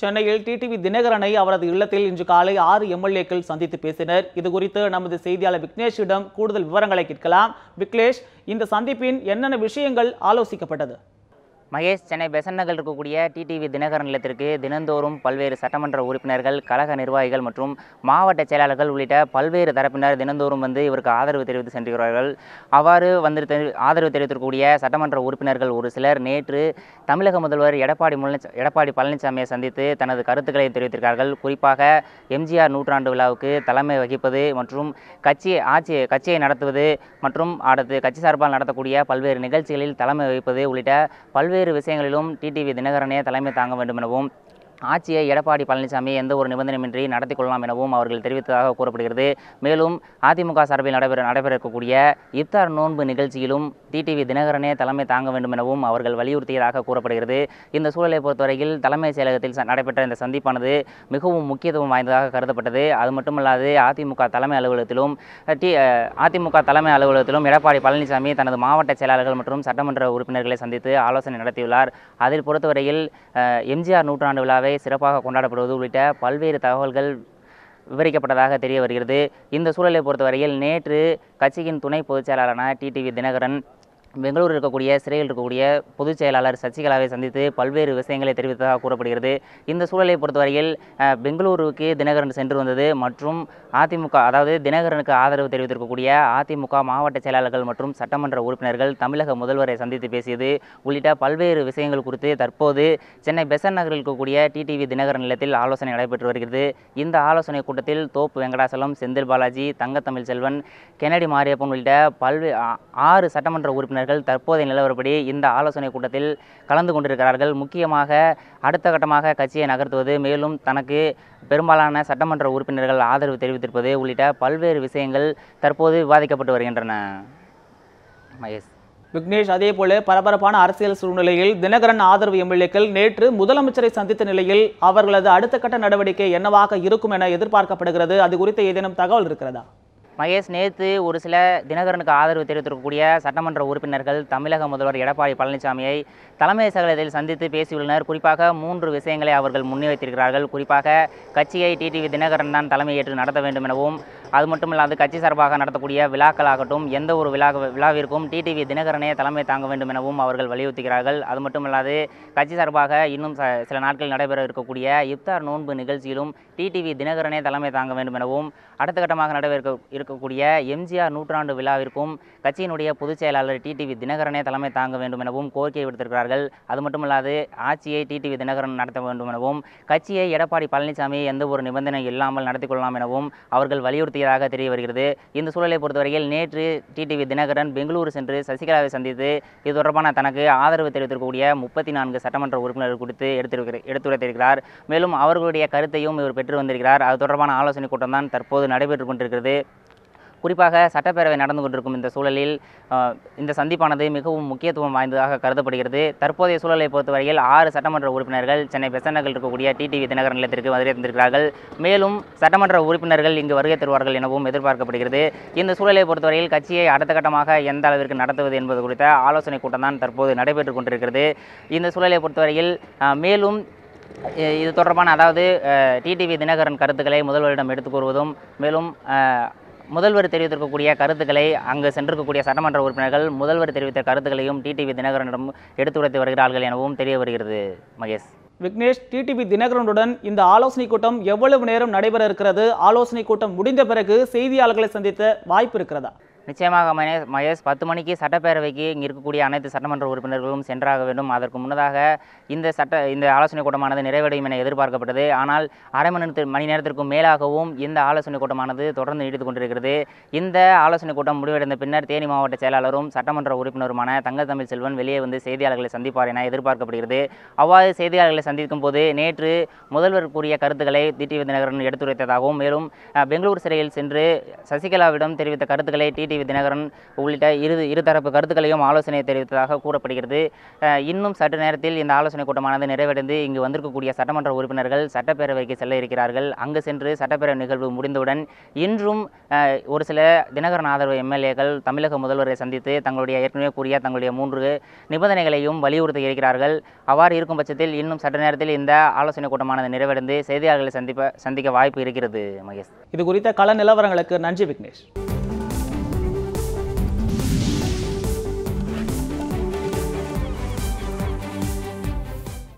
சென்னையில் டிடிவி தினகரனை அவரது இல்லத்தில் இன்று காலை ஆறு எம்எல்ஏக்கள் சந்தித்து பேசினர். இது குறித்து நமது செய்தியாளர் விக்னேஷிடம் கூடுதல் விவரங்களை கேட்கலாம். விக்னேஷ் இந்த சந்திப்பின் என்னென்ன விஷயங்கள் ஆலோசிக்கப்பட்டது? மகேஷ் சென்னை பெசன் நகர் இருக்கக்கூடிய டிடிவி தினகரன் நிலத்திற்கு தினந்தோறும் பல்வேறு சட்டமன்ற உறுப்பினர்கள் கழக நிர்வாகிகள் மற்றும் மாவட்ட செயலாளர்கள் உள்ளிட்ட பல்வேறு தரப்பினர் தினந்தோறும் வந்து இவருக்கு ஆதரவு தெரிவித்து சென்றுகிறார்கள் அவ்வாறு வந்து ஆதரவு தெரிவித்திருக்கக்கூடிய சட்டமன்ற உறுப்பினர்கள் ஒரு சிலர் நேற்று தமிழக முதல்வர் எடப்பாடி முழனிச்ச எடப்பாடி பழனிசாமியை சந்தித்து தனது கருத்துக்களை தெரிவித்திருக்கிறார்கள். குறிப்பாக எம்ஜிஆர் நூற்றாண்டு விழாவுக்கு தலைமை வகிப்பது மற்றும் கட்சி ஆட்சி கட்சியை நடத்துவது மற்றும் அடுத்து கட்சி சார்பால் நடத்தக்கூடிய பல்வேறு நிகழ்ச்சிகளில் தலைமை வகிப்பது உள்ளிட்ட பல்வேறு விஷயங்களிலும் டிடிவி தினகரனே தலைமை தாங்க வேண்டும் எனவும் ஆட்சியை எடப்பாடி பழனிசாமி எந்த ஒரு நிபந்தனையின்றி நடத்தி கொள்ளலாம் எனவும் அவர்கள் தெரிவித்ததாக கூறப்படுகிறது. மேலும் அதிமுக சார்பில் நடைபெற நடைபெற இருக்கக்கூடிய இப்தார் நோன்பு நிகழ்ச்சியிலும் டிடிவி தினகரனே தலைமை தாங்க வேண்டும் எனவும் அவர்கள் வலியுறுத்தியதாக கூறப்படுகிறது. இந்த சூழலை பொறுத்தவரையில் தலைமைச் செயலகத்தில் நடைபெற்ற இந்த சந்திப்பானது மிகவும் முக்கியத்துவம் வாய்ந்ததாக கருதப்பட்டது. அது மட்டுமல்லாது அதிமுக தலைமை அலுவலகத்திலும் டி அதிமுக தலைமை அலுவலகத்திலும் எடப்பாடி பழனிசாமி தனது மாவட்ட செயலாளர்கள் மற்றும் சட்டமன்ற உறுப்பினர்களை சந்தித்து ஆலோசனை நடத்தியுள்ளார். அதில் பொறுத்தவரையில் எம்ஜிஆர் நூற்றாண்டு விழாவை சிறப்பாக கொண்டாடப்படுவது உள்ளிட்ட பல்வேறு தகவல்கள் விவரிக்கப்பட்டதாக தெரிய வருகிறது. இந்த சூழலை பொறுத்தவரையில் நேற்று கட்சியின் துணை பொதுச் செயலாளரான டிடிவி தினகரன் பெங்களூர் இருக்கக்கூடிய சிறையில் இருக்கக்கூடிய பொதுச் செயலாளர் சசிகலாவை சந்தித்து பல்வேறு விஷயங்களை தெரிவித்ததாக கூறப்படுகிறது. இந்த சூழலை பொறுத்தவரையில் பெங்களூருவுக்கு பெங்களூருக்கு தினகரன் சென்று வந்தது மற்றும் அதிமுக அதாவது தினகரனுக்கு ஆதரவு தெரிவித்திருக்கக்கூடிய அதிமுக மாவட்ட செயலாளர்கள் மற்றும் சட்டமன்ற உறுப்பினர்கள் தமிழக முதல்வரை சந்தித்து பேசியது உள்ளிட்ட பல்வேறு விஷயங்கள் குறித்து தற்போது சென்னை பெசன் நகரில் இருக்கக்கூடிய டிடிவி தினகரன் நிலத்தில் ஆலோசனை நடைபெற்று வருகிறது. இந்த ஆலோசனை கூட்டத்தில் தோப்பு வெங்கடாசலம் செந்தில் பாலாஜி தங்கத்தமிழ் செல்வன் கெனடி மாரியப்பன் உள்ளிட்ட பல்வேறு ஆறு சட்டமன்ற உறுப்பினர் உறுப்பினர்கள் தற்போதைய நிலவரப்படி இந்த ஆலோசனை கூட்டத்தில் கலந்து கொண்டிருக்கிறார்கள். முக்கியமாக அடுத்த கட்டமாக கட்சியை நகர்த்துவது மேலும் தனக்கு பெரும்பாலான சட்டமன்ற உறுப்பினர்கள் ஆதரவு தெரிவித்திருப்பது உள்ளிட்ட பல்வேறு விஷயங்கள் தற்போது விவாதிக்கப்பட்டு வருகின்றன. மகேஷ். விக்னேஷ் அதே போல பரபரப்பான அரசியல் சூழ்நிலையில் தினகரன் ஆதரவு எம்எல்ஏக்கள் நேற்று முதலமைச்சரை சந்தித்த நிலையில் அவர்களது அடுத்த கட்ட நடவடிக்கை என்னவாக இருக்கும் என எதிர்பார்க்கப்படுகிறது. அது குறித்த ஏதேனும் தகவல் இருக்கிறதா? மகேஷ் நேற்று ஒரு சில தினகரனுக்கு ஆதரவு தெரிவித்திருக்கக்கூடிய சட்டமன்ற உறுப்பினர்கள் தமிழக முதல்வர் எடப்பாடி பழனிசாமியை தலைமை செயலகத்தில் சந்தித்து பேசியுள்ளனர். குறிப்பாக மூன்று விஷயங்களை அவர்கள் முன்வைத்திருக்கிறார்கள். குறிப்பாக கட்சியை டிடிவி தினகரன் தான் தலைமையேற்று நடத்த வேண்டும் எனவும் அது மட்டுமில்லாது கட்சி சார்பாக நடத்தக்கூடிய விழாக்களாகட்டும் எந்த ஒரு விழா விழாவிற்கும் டிடிவி தினகரனே தலைமை தாங்க வேண்டும் எனவும் அவர்கள் வலியுறுத்துகிறார்கள். அது மட்டுமில்லாது கட்சி சார்பாக இன்னும் ச- சில நாட்கள் நடைபெற இருக்கக்கூடிய இப்தார் நோன்பு நிகழ்ச்சியிலும் டிடிவி தினகரனே தலைமை தாங்க வேண்டும் எனவும் அடுத்த கட்டமாக நடைபெற இருக்க- இருக்கக்கூடிய எம்ஜிஆர் நூற்றாண்டு விழாவிற்கும் கட்சியினுடைய பொதுச் செயலாளர் டிடிவி தினகரனே தலைமை தாங்க வேண்டும் எனவும் கோரிக்கை விடுத்திருக்கிறார்கள். அது மட்டுமல்லாது ஆட்சியை டிடிவி தினகரன் நடத்த வேண்டும் எனவும் கட்சியை எடப்பாடி பழனிசாமி எந்த ஒரு நிபந்தனை இல்லாமல் நடத்தி கொள்ளலாம் எனவும் அவர்கள் வலியுறுத்தியதாக தெரிய வருகிறது. இந்த சூழலை பொறுத்தவரையில் நேற்று டிடிவி தினகரன் பெங்களூரு சென்று சசிகலாவை சந்தித்து இது தொடர்பான தனக்கு ஆதரவு தெரிவித்திருக்கக்கூடிய முப்பத்தி நான்கு சட்டமன்ற உறுப்பினர்கள் குறித்து எடுத்திருக்கிற எடுத்துரைத்திருக்கிறார். மேலும் அவர்களுடைய கருத்தையும் இவர் பெற்று வந்திருக்கிறார். அது தொடர்பான ஆலோசனை கூட்டம் தான் தற்போது நடைபெற்று கொண்டிருக்கிறது. குறிப்பாக சட்டப்பேரவை நடந்து கொண்டிருக்கும் இந்த சூழலில் இந்த சந்திப்பானது மிகவும் முக்கியத்துவம் வாய்ந்ததாக கருதப்படுகிறது. தற்போதைய சூழலை பொறுத்தவரையில் ஆறு சட்டமன்ற உறுப்பினர்கள் சென்னை பெசநகரில் இருக்கக்கூடிய டிடிவி தினகரன் நிலையத்திற்கு வருகை தந்திருக்கிறார்கள். மேலும் சட்டமன்ற உறுப்பினர்கள் இங்கு வருகை தருவார்கள் எனவும் எதிர்பார்க்கப்படுகிறது. இந்த சூழலை பொறுத்தவரையில் கட்சியை அடுத்த கட்டமாக எந்த அளவிற்கு நடத்துவது என்பது குறித்த ஆலோசனை கூட்டம் தான் தற்போது நடைபெற்று கொண்டிருக்கிறது. இந்த சூழலை பொறுத்தவரையில் மேலும் இது தொடர்பான அதாவது டிடிவி தினகரன் கருத்துக்களை முதல்வரிடம் எடுத்துக் கூறுவதும் மேலும் முதல்வர் தெரிவித்திருக்கக்கூடிய கருத்துக்களை அங்கு சென்றிருக்கக்கூடிய சட்டமன்ற உறுப்பினர்கள் முதல்வர் தெரிவித்த கருத்துக்களையும் டிடிவி தினகரனிடம் எடுத்துரைத்து வருகிறார்கள் எனவும் தெரிய வருகிறது. மகேஷ். விக்னேஷ் டிடிவி தினகரனுடன் இந்த ஆலோசனை கூட்டம் எவ்வளவு நேரம் நடைபெற இருக்கிறது? ஆலோசனை கூட்டம் முடிந்த பிறகு செய்தியாளர்களை சந்தித்த வாய்ப்பு இருக்கிறதா? நிச்சயமாக மகேஷ் மகேஷ் பத்து மணிக்கு சட்டப்பேரவைக்கு இங்கே இருக்கக்கூடிய அனைத்து சட்டமன்ற உறுப்பினர்களும் சென்றாக வேண்டும். அதற்கு முன்னதாக இந்த சட்ட இந்த ஆலோசனை கூட்டமானது நிறைவடையும் என எதிர்பார்க்கப்பட்டது. ஆனால் அரை மணி மணி நேரத்திற்கும் மேலாகவும் இந்த ஆலோசனை கூட்டமானது தொடர்ந்து நீடித்துக் கொண்டிருக்கிறது. இந்த ஆலோசனை கூட்டம் முடிவடைந்த பின்னர் தேனி மாவட்ட செயலாளரும் சட்டமன்ற உறுப்பினருமான தங்கத்தமிழ் செல்வன் வெளியே வந்து செய்தியாளர்களை சந்திப்பார் என எதிர்பார்க்கப்படுகிறது. அவ்வாறு செய்தியாளர்களை சந்திக்கும் போது நேற்று முதல்வர் கூறிய கருத்துக்களை டிடிவி தினகரன் எடுத்துரைத்ததாகவும் மேலும் பெங்களூர் சிறையில் சென்று சசிகலாவிடம் தெரிவித்த கருத்துக்களை டிடி டிவி தினகரன் உள்ளிட்ட இரு இருதரப்பு கருத்துக்களையும் ஆலோசனை தெரிவித்ததாக கூறப்படுகிறது. இன்னும் சற்று நேரத்தில் இந்த ஆலோசனை கூட்டமானது நிறைவடைந்து இங்கு வந்திருக்கக்கூடிய சட்டமன்ற உறுப்பினர்கள் சட்டப்பேரவைக்கு செல்ல இருக்கிறார்கள். அங்கு சென்று சட்டப்பேரவை நிகழ்வு முடிந்தவுடன் இன்றும் ஒரு சில தினகரன் ஆதரவு எம்எல்ஏக்கள் தமிழக முதல்வரை சந்தித்து தங்களுடைய ஏற்கனவே கூறிய தங்களுடைய மூன்று நிபந்தனைகளையும் வலியுறுத்தி இருக்கிறார்கள். அவ்வாறு இருக்கும் பட்சத்தில் இன்னும் சற்று நேரத்தில் இந்த ஆலோசனை கூட்டமானது நிறைவடைந்து செய்தியாளர்களை சந்திப்ப சந்திக்க வாய்ப்பு இருக்கிறது மகேஷ். இது குறித்த கள நிலவரங்களுக்கு நன்றி விக்னேஷ்.